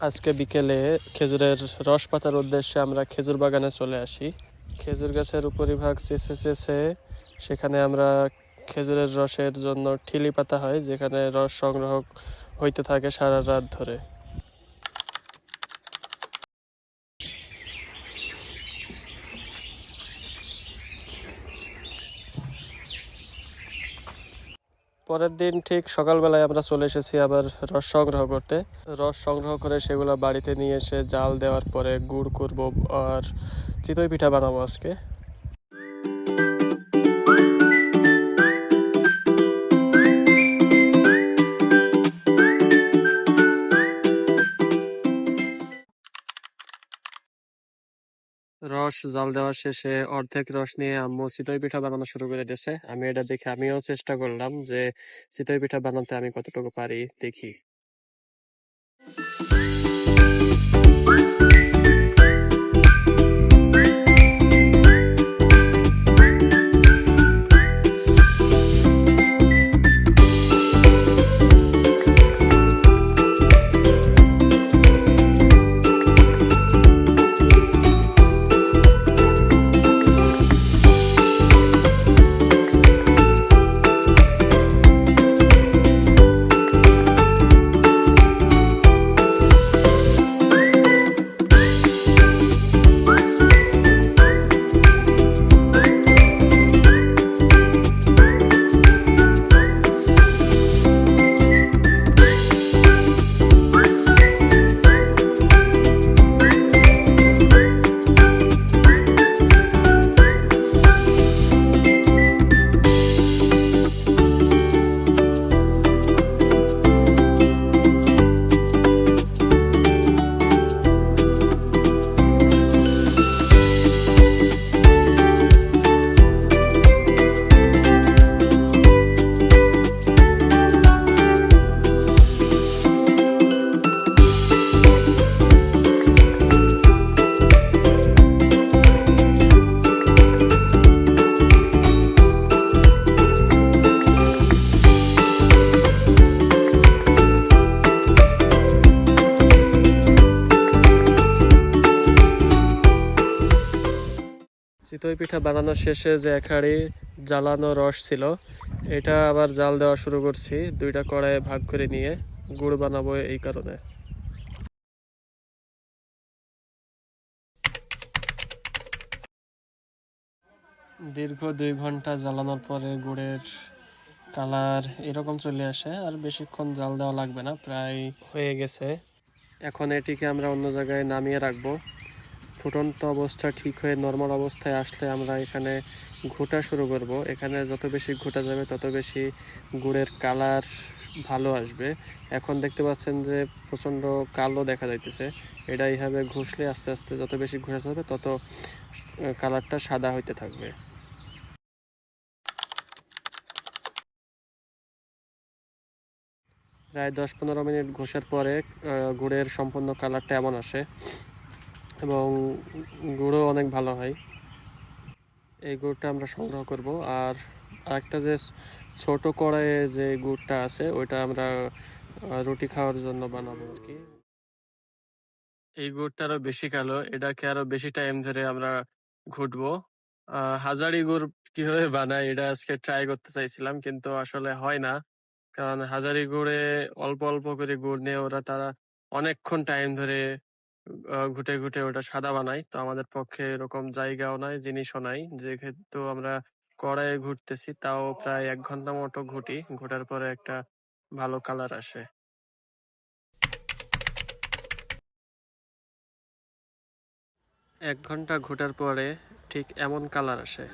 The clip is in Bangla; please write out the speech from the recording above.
আজকে বিকেলে খেজুরের রস পাতার উদ্দেশ্যে আমরা খেজুর বাগানে চলে আসি। খেজুর গাছের উপরিভাগ চেঁচে চেঁচে সেখানে আমরা খেজুরের রসের জন্য ঠিলি পাতা হয়, যেখানে রস সংগ্রহ হইতে থাকে সারা রাত ধরে। পরের দিন ঠিক সকালবেলায় আমরা চলে এসেছি আবার রস সংগ্রহ করতে। রস সংগ্রহ করে সেগুলো বাড়িতে নিয়ে এসে জাল দেওয়ার পরে গুড় করব আর চিতই পিঠা বানাবো আজকে। রস, জাল দেওয়া শেষে অর্ধেক রস নিয়ে আম্মু চিতই পিঠা বানানো শুরু করে দিয়েছে। আমি এটা দেখে আমিও চেষ্টা করলাম যে, চিতই পিঠা বানাতে আমি কতটুকু পারি, দেখি। চিতই পিঠা বানানো শেষে যে এক হাঁড়ি জ্বালানো রস ছিল, এটা আবার জাল দেওয়া শুরু করছি, দুইটা কড়াইয়ে ভাগ করে নিয়ে গুড় বানাবো এই কারণে। দীর্ঘ দুই ঘণ্টা জ্বালানোর পরে গুড়ের কালার এরকম চলে আসে, আর বেশিক্ষণ জাল দেওয়া লাগবে না, প্রায় হয়ে গেছে। এখন এটিকে আমরা অন্য জায়গায় নামিয়ে রাখব। ফুটন্ত অবস্থা ঠিক হয়ে নর্মাল অবস্থায় আসলে আমরা এখানে ঘোটা শুরু করব। এখানে যত বেশি ঘোটা যাবে, তত বেশি গুড়ের কালার ভালো আসবে। এখন দেখতে পাচ্ছেন যে প্রচণ্ড কালো দেখা যাইতেছে। এটা এইভাবে ঘষলে আস্তে আস্তে যত বেশি ঘষা যাবে, তত কালারটা সাদা হইতে থাকবে। প্রায় দশ পনেরো মিনিট ঘষার পরে গুড়ের সম্পূর্ণ কালারটা এমন আসে। এবং গুড়ও অনেক ভালো হয়। এই গুড়টা আমরা সংগ্রহ করব। আর আরেকটা যে ছোট কড়াইয়ে যে গুড়টা আছে, ওইটা আমরা রুটি খাওয়ার জন্য বানাবো আর কি। এই গুড়টা আরও বেশি কালো। এটাকে আরও বেশি টাইম ধরে আমরা ঘুটবো। হাজারি গুড় কীভাবে বানায় এটা আজকে ট্রাই করতে চাইছিলাম, কিন্তু আসলে হয় না। কারণ হাজারি গুড়ে অল্প অল্প করে গুড় নিয়ে ওরা তারা অনেকক্ষণ টাইম ধরে ঘুটে ঘুটে ওটা সাদা বানাই। তো আমাদের পক্ষে এরকম জায়গাও নাই, জিনিসও নাই। যেহেতু আমরা কড়াইয়ে ঘুরতেছি, তাও প্রায় এক ঘণ্টা মতো ঘুটি। ঘোটার পরে একটা ভালো কালার আসে। এক ঘণ্টা ঘোটার পরে ঠিক এমন কালার আসে।